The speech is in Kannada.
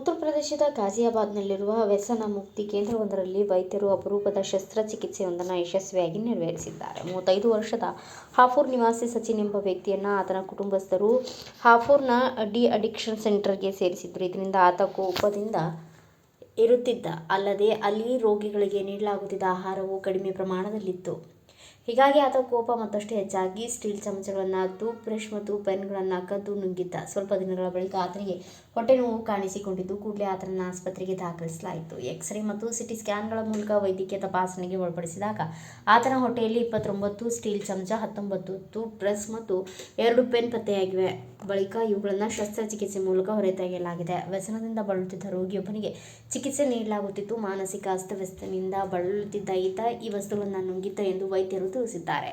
ಉತ್ತರ ಪ್ರದೇಶದ ಗಾಜಿಯಾಬಾದ್ನಲ್ಲಿರುವ ವ್ಯಸನ ಮುಕ್ತಿ ಕೇಂದ್ರವೊಂದರಲ್ಲಿ ವೈದ್ಯರು ಅಪರೂಪದ ಶಸ್ತ್ರಚಿಕಿತ್ಸೆಯೊಂದನ್ನು ಯಶಸ್ವಿಯಾಗಿ ನೆರವೇರಿಸಿದ್ದಾರೆ ಮೂವತ್ತೈದು ವರ್ಷದ ಹಾಫೂರ್ ನಿವಾಸಿ ಸಚಿನ್ ಎಂಬ ವ್ಯಕ್ತಿಯನ್ನು ಆತನ ಕುಟುಂಬಸ್ಥರು ಹಾಫೂರ್ನ ಡಿ ಅಡಿಕ್ಷನ್ ಸೆಂಟರ್ಗೆ ಸೇರಿಸಿದ್ರು. ಇದರಿಂದ ಆತ ಕೋಪದಿಂದ ಇರುತ್ತಿದ್ದ. ಅಲ್ಲದೆ ಅಲ್ಲಿ ರೋಗಿಗಳಿಗೆ ನೀಡಲಾಗುತ್ತಿದ್ದ ಆಹಾರವು ಕಡಿಮೆ ಪ್ರಮಾಣದಲ್ಲಿತ್ತು. ಹೀಗಾಗಿ ಆತ ಕೋಪ ಮತ್ತಷ್ಟು ಹೆಚ್ಚಾಗಿ ಸ್ಟೀಲ್ ಚಮಚಗಳನ್ನು, ಟೂತ್ ಬ್ರಷ್ ಮತ್ತು ಪೆನ್ಗಳನ್ನು ಕದ್ದು ನುಂಗಿದ್ದ. ಸ್ವಲ್ಪ ದಿನಗಳ ಬಳಿಕ ಆತನಿಗೆ ಹೊಟ್ಟೆ ನೋವು ಕಾಣಿಸಿಕೊಂಡಿದ್ದು, ಕೂಡಲೇ ಆತನನ್ನು ಆಸ್ಪತ್ರೆಗೆ ದಾಖಲಿಸಲಾಯಿತು. ಎಕ್ಸ್ರೇ ಮತ್ತು ಸಿಟಿ ಸ್ಕ್ಯಾನ್ಗಳ ಮೂಲಕ ವೈದ್ಯಕೀಯ ತಪಾಸಣೆಗೆ ಒಳಪಡಿಸಿದಾಗ ಆತನ ಹೊಟ್ಟೆಯಲ್ಲಿ ಇಪ್ಪತ್ತೊಂಬತ್ತು ಸ್ಟೀಲ್ ಚಮಚ, ಹತ್ತೊಂಬತ್ತು ಟೂತ್ ಬ್ರಷ್ ಮತ್ತು ಎರಡು ಪೆನ್ ಪತ್ತೆಯಾಗಿವೆ. ಬಳಿಕ ಇವುಗಳನ್ನು ಶಸ್ತ್ರಚಿಕಿತ್ಸೆ ಮೂಲಕ ಹೊರತೆಗೆಯಲಾಗಿದೆ. ವ್ಯಸನದಿಂದ ಬಳಲುತ್ತಿದ್ದ ರೋಗಿಯೊಬ್ಬನಿಗೆ ಚಿಕಿತ್ಸೆ ನೀಡಲಾಗುತ್ತಿತ್ತು. ಮಾನಸಿಕ ಅಸ್ತವ್ಯಸ್ತನಿಂದ ಬಳಲುತ್ತಿದ್ದ ಈತ ಈ ವಸ್ತುಗಳನ್ನು ನುಂಗಿದ್ದ ಎಂದು ವೈದ್ಯರು ತಿಳಿಸಿದ್ದಾರೆ.